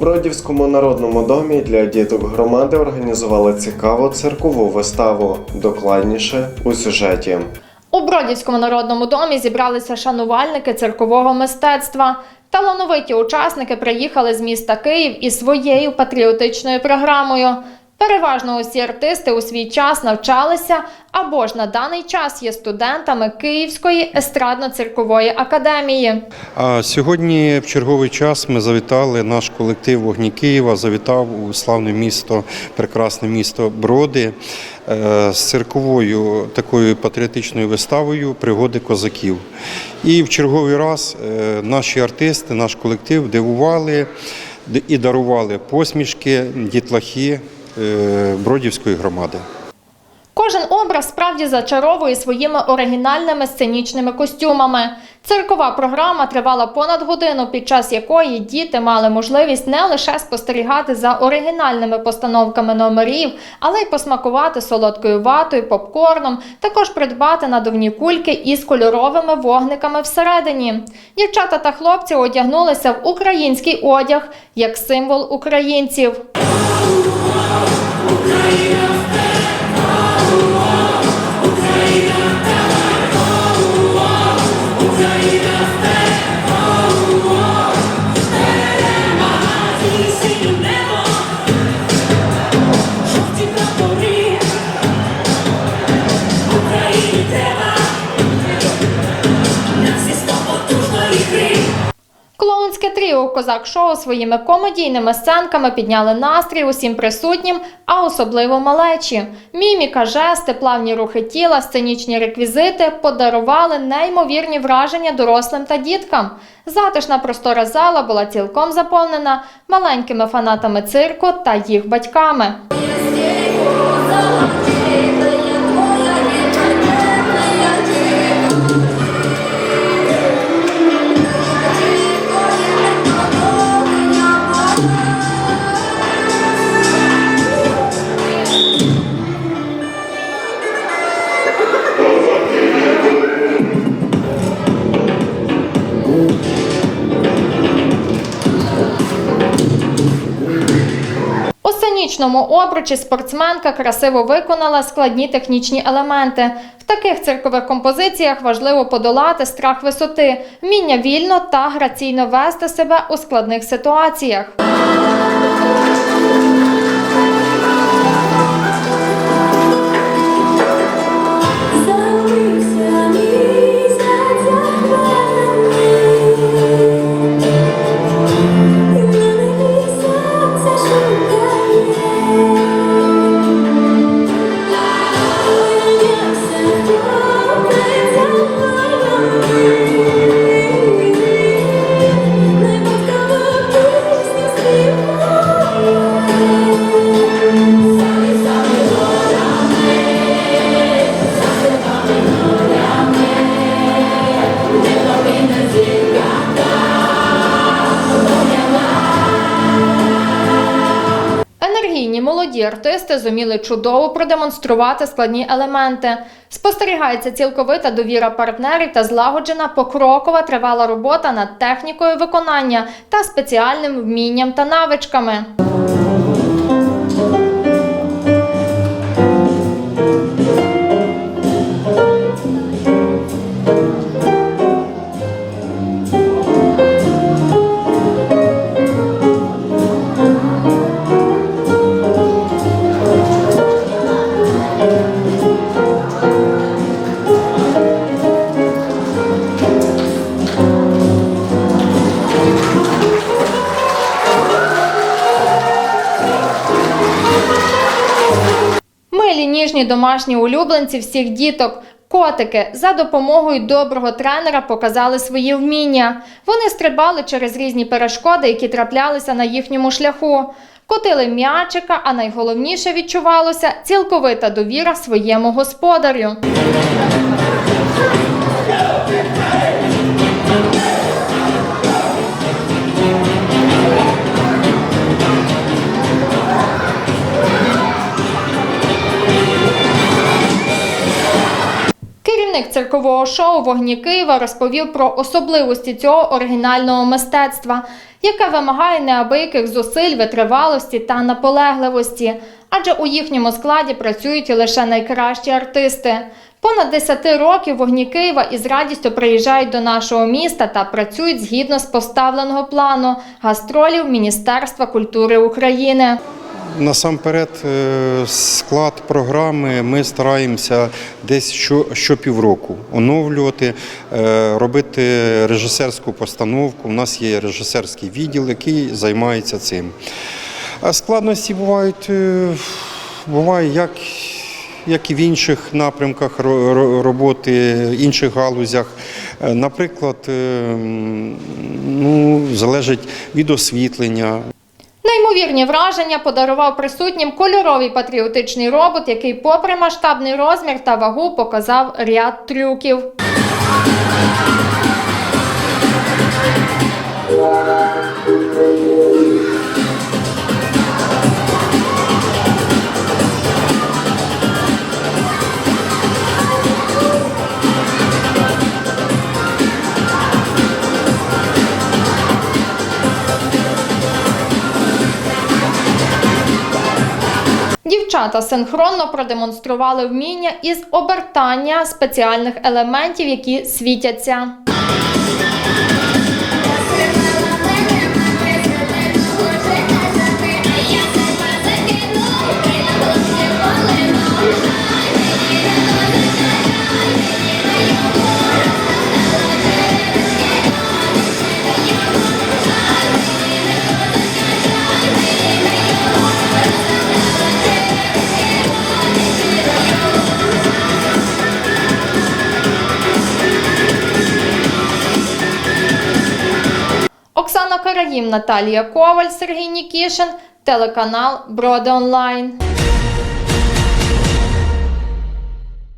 Бродівському народному домі для діток громади організували цікаву циркову виставу. Докладніше у сюжеті. У Бродівському народному домі зібралися шанувальники циркового мистецтва. Талановиті учасники приїхали з міста Київ із своєю патріотичною програмою. Переважно усі артисти у свій час навчалися або ж на даний час є студентами Київської естрадно-циркової академії. А сьогодні в черговий час ми завітали. Наш колектив Вогні Києва завітав у славне місто, прекрасне місто Броди е, з цирковою такою патріотичною виставою Пригоди козаків. І в черговий раз е, наші артисти, наш колектив дивували і дарували посмішки, дітлахи Бродівської громади. Кожен образ справді зачаровує своїми оригінальними сценічними костюмами. Циркова програма тривала понад годину, під час якої діти мали можливість не лише спостерігати за оригінальними постановками номерів, але й посмакувати солодкою ватою, попкорном, також придбати надувні кульки із кольоровими вогниками всередині. Дівчата та хлопці одягнулися в український одяг як символ українців. Yeah. Козак Шоу своїми комедійними сценками підняли настрій усім присутнім, а особливо малечі. Міміка, жести, плавні рухи тіла, сценічні реквізити подарували неймовірні враження дорослим та діткам. Затишна простора зала була цілком заповнена маленькими фанатами цирку та їх батьками. Сценічному обручі спортсменка красиво виконала складні технічні елементи. В таких циркових композиціях важливо подолати страх висоти, вміння вільно та граційно вести себе у складних ситуаціях. Енергійні молоді артисти зуміли чудово продемонструвати складні елементи. Спостерігається цілковита довіра партнерів та злагоджена покрокова тривала робота над технікою виконання та спеціальним вмінням та навичками. Милі ніжні домашні улюбленці всіх діток. Котики за допомогою доброго тренера показали свої вміння. Вони стрибали через різні перешкоди, які траплялися на їхньому шляху. Котили м'ячика, а найголовніше відчувалося цілковита довіра своєму господарю. Керівник циркового шоу Вогні Києва розповів про особливості цього оригінального мистецтва, яке вимагає неабияких зусиль, витривалості та наполегливості, адже у їхньому складі працюють лише найкращі артисти. Понад 10 років вогні Києва із радістю приїжджають до нашого міста та працюють згідно з поставленого плану гастролів Міністерства культури України. Насамперед, е, склад програми ми стараємося десь що, щопівроку оновлювати, е, робити режисерську постановку. У нас є режисерський відділ, який займається цим. А складності бувають, е, буває як, як і в інших напрямках ро- ро- роботи, інших галузях. Наприклад, ну, залежить від освітлення, Неймовірні враження подарував присутнім кольоровий патріотичний робот, який, попри масштабний розмір та вагу, показав ряд трюків. Дівчата синхронно продемонстрували вміння із обертання спеціальних елементів, які світяться. Оксана Наталія Коваль, Сергій Нікішин, телеканал Броди Онлайн.